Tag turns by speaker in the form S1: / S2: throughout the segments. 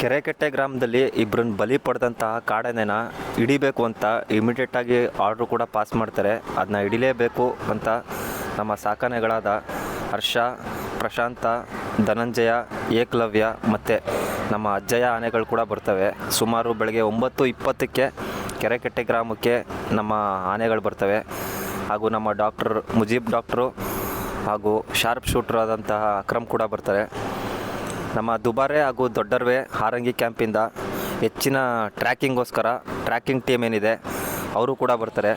S1: ಕೆರೆಕಟ್ಟೆ ಗ್ರಾಮದಲ್ಲಿ ಇಬ್ಬರನ್ನ ಬಲಿ ಪಡೆದಂತಹ ಕಾಡನೆನ ಹಿಡಿಬೇಕು ಅಂತ ಇಮಿಡಿಯೇಟಾಗಿ ಆರ್ಡ್ರು ಕೂಡ ಪಾಸ್ ಮಾಡ್ತಾರೆ. ಅದನ್ನ ಹಿಡಿಲೇಬೇಕು ಅಂತ ನಮ್ಮ ಸಾಕನೆಗಳಾದ ಹರ್ಷ, ಪ್ರಶಾಂತ, ಧನಂಜಯ, ಏಕಲವ್ಯ ಮತ್ತು ನಮ್ಮ ಅಜ್ಜಯ ಆನೆಗಳು ಕೂಡ ಬರ್ತವೆ. ಸುಮಾರು ಬೆಳಗ್ಗೆ ಒಂಬತ್ತು ಇಪ್ಪತ್ತಕ್ಕೆ ಕೆರೆಕಟ್ಟೆ ಗ್ರಾಮಕ್ಕೆ ನಮ್ಮ ಆನೆಗಳು ಬರ್ತವೆ. ಹಾಗೂ ನಮ್ಮ ಡಾಕ್ಟರ್ ಮುಜೀಬ್ ಡಾಕ್ಟ್ರು ಹಾಗೂ ಶಾರ್ಪ್ ಶೂಟ್ರ್ ಆದಂತಹ ಅಕ್ರಮ್ ಕೂಡ ಬರ್ತಾರೆ. ನಮ್ಮ ದುಬಾರೆ ಹಾಗೂ ದೊಡ್ಡರ್ವೆ ಹಾರಂಗಿ ಕ್ಯಾಂಪಿಂದ ಹೆಚ್ಚಿನ ಟ್ರ್ಯಾಕಿಂಗೋಸ್ಕರ ಟ್ರ್ಯಾಕಿಂಗ್ ಟೀಮ್ ಏನಿದೆ, ಅವರು ಕೂಡ ಬರ್ತಾರೆ.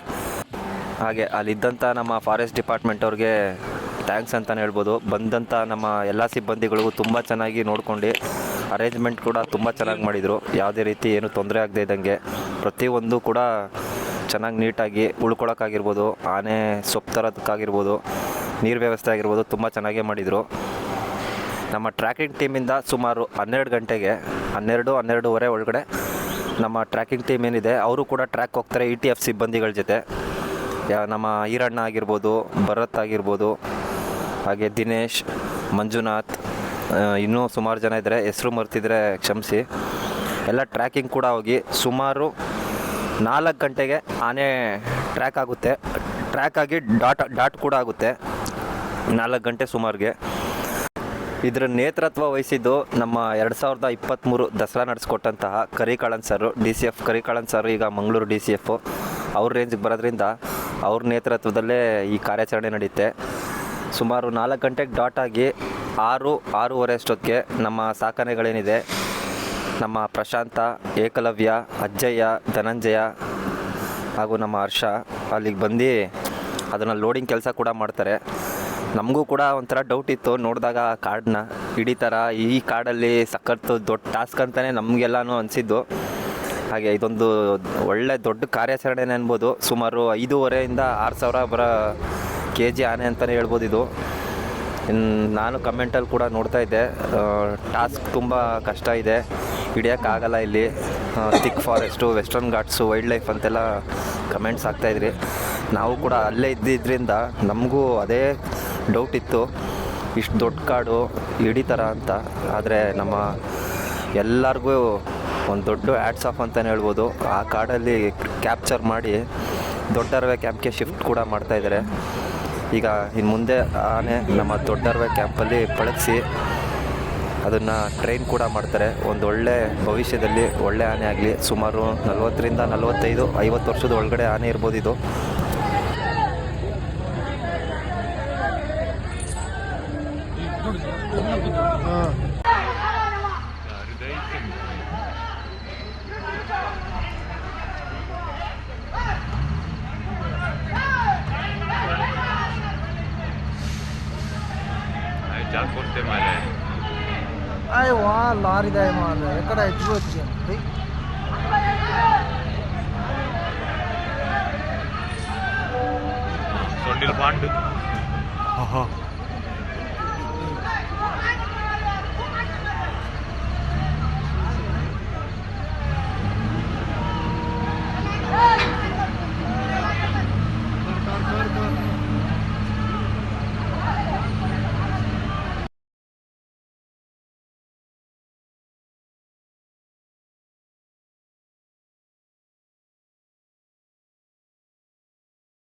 S1: ಹಾಗೆ ಅಲ್ಲಿದ್ದಂಥ ನಮ್ಮ ಫಾರೆಸ್ಟ್ ಡಿಪಾರ್ಟ್ಮೆಂಟ್ ಅವ್ರಿಗೆ ಥ್ಯಾಂಕ್ಸ್ ಅಂತಲೇ ಹೇಳ್ಬೋದು. ಬಂದಂಥ ನಮ್ಮ ಎಲ್ಲ ಸಿಬ್ಬಂದಿಗಳಿಗೂ ತುಂಬ ಚೆನ್ನಾಗಿ ನೋಡ್ಕೊಂಡು ಅರೇಂಜ್ಮೆಂಟ್ ಕೂಡ ತುಂಬ ಚೆನ್ನಾಗಿ ಮಾಡಿದರು. ಯಾವುದೇ ರೀತಿ ಏನು ತೊಂದರೆ ಆಗದೆ ಇದ್ದಂಗೆ ಪ್ರತಿಯೊಂದು ಕೂಡ ಚೆನ್ನಾಗಿ ನೀಟಾಗಿ ಉಳ್ಕೊಳಕ್ಕಾಗಿರ್ಬೋದು. ಆನೆ ಸೊಪ್ಪು ತರೋದಕ್ಕಾಗಿರ್ಬೋದು, ನೀರು ವ್ಯವಸ್ಥೆ ಆಗಿರ್ಬೋದು, ತುಂಬ ಚೆನ್ನಾಗೇ ಮಾಡಿದರು. ನಮ್ಮ ಟ್ರ್ಯಾಕಿಂಗ್ ಟೀಮಿಂದ ಸುಮಾರು ಹನ್ನೆರಡು ಗಂಟೆಗೆ, ಹನ್ನೆರಡು, ಹನ್ನೆರಡೂವರೆ ಒಳಗಡೆ ನಮ್ಮ ಟ್ರ್ಯಾಕಿಂಗ್ ಟೀಮ್ ಏನಿದೆ, ಅವರು ಕೂಡ ಟ್ರ್ಯಾಕ್ ಹೋಗ್ತಾರೆ ಇ ಟಿ ಎಫ್ ಸಿಬ್ಬಂದಿಗಳ ಜೊತೆ. ನಮ್ಮ ಈರಣ್ಣ ಆಗಿರ್ಬೋದು, ಭರತ್ ಆಗಿರ್ಬೋದು, ಹಾಗೆ ದಿನೇಶ್, ಮಂಜುನಾಥ್ ಇನ್ನೂ ಸುಮಾರು ಜನ ಇದ್ದಾರೆ. ಹೆಸರು ಮರ್ತಿದ್ರೆ ಕ್ಷಮಿಸಿ. ಎಲ್ಲ ಟ್ರ್ಯಾಕಿಂಗ್ ಕೂಡ ಹೋಗಿ ಸುಮಾರು ನಾಲ್ಕು ಗಂಟೆಗೆ ಆನೆ ಟ್ರ್ಯಾಕ್ ಆಗುತ್ತೆ. ಟ್ರ್ಯಾಕ್ ಆಗಿ ಡಾಟ್ ಡಾಟ್ ಕೂಡ ಆಗುತ್ತೆ. ನಾಲ್ಕು ಗಂಟೆ ಸುಮಾರಿಗೆ. ಇದರ ನೇತೃತ್ವ ವಹಿಸಿದ್ದು ನಮ್ಮ ಎರಡು ಸಾವಿರದ ಇಪ್ಪತ್ತ್ಮೂರು Dasara ನಡೆಸ್ಕೊಟ್ಟಂತಹ Karikalan sir, D C F Karikalan sir, ಈಗ ಮಂಗಳೂರು ಡಿ ಸಿ ಎಫ್. ಅವ್ರ ರೇಂಜ್ಗೆ ಬರೋದ್ರಿಂದ ಅವ್ರ ನೇತೃತ್ವದಲ್ಲೇ ಈ ಕಾರ್ಯಾಚರಣೆ ನಡೆಯುತ್ತೆ ಸುಮಾರು ನಾಲ್ಕು ಗಂಟೆಗೆ ಡಾಟ್ ಆಗಿ ಆರು, ಆರೂವರೆ ಅಷ್ಟೊತ್ತಿಗೆ ನಮ್ಮ ಸಾಕಣೆಗಳೇನಿದೆ. ನಮ್ಮ ಪ್ರಶಾಂತ, ಏಕಲವ್ಯ, ಅಜ್ಜಯ್ಯ, ಧನಂಜಯ ಹಾಗೂ ನಮ್ಮ ಹರ್ಷ ಅಲ್ಲಿಗೆ ಬಂದು ಅದನ್ನು ಲೋಡಿಂಗ್ ಕೆಲಸ ಕೂಡ ಮಾಡ್ತಾರೆ. ನಮಗೂ ಕೂಡ ಒಂಥರ ಡೌಟ್ ಇತ್ತು. ನೋಡಿದಾಗ ಕಾಡನ್ನ ಥರ ಈ ಕಾರ್ಡಲ್ಲಿ ಸಖತ್ತು ದೊಡ್ಡ ಟಾಸ್ಕ್ ಅಂತಲೇ ನಮಗೆಲ್ಲನೂ ಅನಿಸಿದ್ದು. ಹಾಗೆ ಇದೊಂದು ಒಳ್ಳೆ ದೊಡ್ಡ ಕಾರ್ಯಾಚರಣೆ ಅನ್ಬೋದು. ಸುಮಾರು ಐದೂವರೆಯಿಂದ ಆರು ಸಾವಿರ ಬರೋ ಕೆ ಜಿ ಆನೆ ಅಂತಲೇ ಹೇಳ್ಬೋದು ಇದು. ನಾನು ಕಮೆಂಟಲ್ಲಿ ಕೂಡ ನೋಡ್ತಾ ಇದ್ದೆ. ಟಾಸ್ಕ್ ತುಂಬ ಕಷ್ಟ ಇದೆ. ಹಿಡಿಯೋಕ್ಕಾಗಲ್ಲ ಇಲ್ಲಿ. Thick forest western ghats wild life ಅಂತೆಲ್ಲ ಕಮೆಂಟ್ಸ್ ಆಗ್ತಾಯಿದ್ರಿ ನಾವು ಕೂಡ ಅಲ್ಲೇ ಇದ್ದಿದ್ದರಿಂದ ನಮಗೂ ಅದೇ ಡೌಟ್ ಇತ್ತು. ಇಷ್ಟು ದೊಡ್ಡ ಕಾಡು ಹಿಡಿತಾರ ಅಂತ. ಆದರೆ ನಮ್ಮ ಎಲ್ಲರಿಗೂ ಒಂದು ದೊಡ್ಡ ಆ್ಯಡ್ಸ್ ಆಫ್ ಅಂತಲೇ ಹೇಳ್ಬೋದು. ಆ ಕಾಡಲ್ಲಿ ಕ್ಯಾಪ್ಚರ್ ಮಾಡಿ ದೊಡ್ಡರವೆ ಕ್ಯಾಂಪ್ಗೆ ಶಿಫ್ಟ್ ಕೂಡ ಮಾಡ್ತಾಯಿದ್ದಾರೆ ಈಗ ಇನ್ನು ಮುಂದೆ ಆನೆ ನಮ್ಮ ದೊಡ್ಡರವೆ ಕ್ಯಾಂಪಲ್ಲಿ ಪಳಗಿಸಿ ಅದನ್ನು ಟ್ರೈನ್ ಕೂಡ ಮಾಡ್ತಾರೆ. ಒಂದು ಒಳ್ಳೆ ಭವಿಷ್ಯದಲ್ಲಿ ಒಳ್ಳೆ ಆನೆ ಆಗಲಿ. ಸುಮಾರು ನಲವತ್ತರಿಂದ ನಲವತ್ತೈದು, ಐವತ್ತು ವರ್ಷದ ಒಳಗಡೆ ಆನೆ ಇರ್ಬೋದು ಇದು.
S2: ಜಾಗ ಕೊಡ್ತೆ ಮೇಲೆ
S3: అయ్యా లారీ దాయ మాట ఎక్కడ ఎత్తుకోవచ్చు
S2: సొండిల పాండు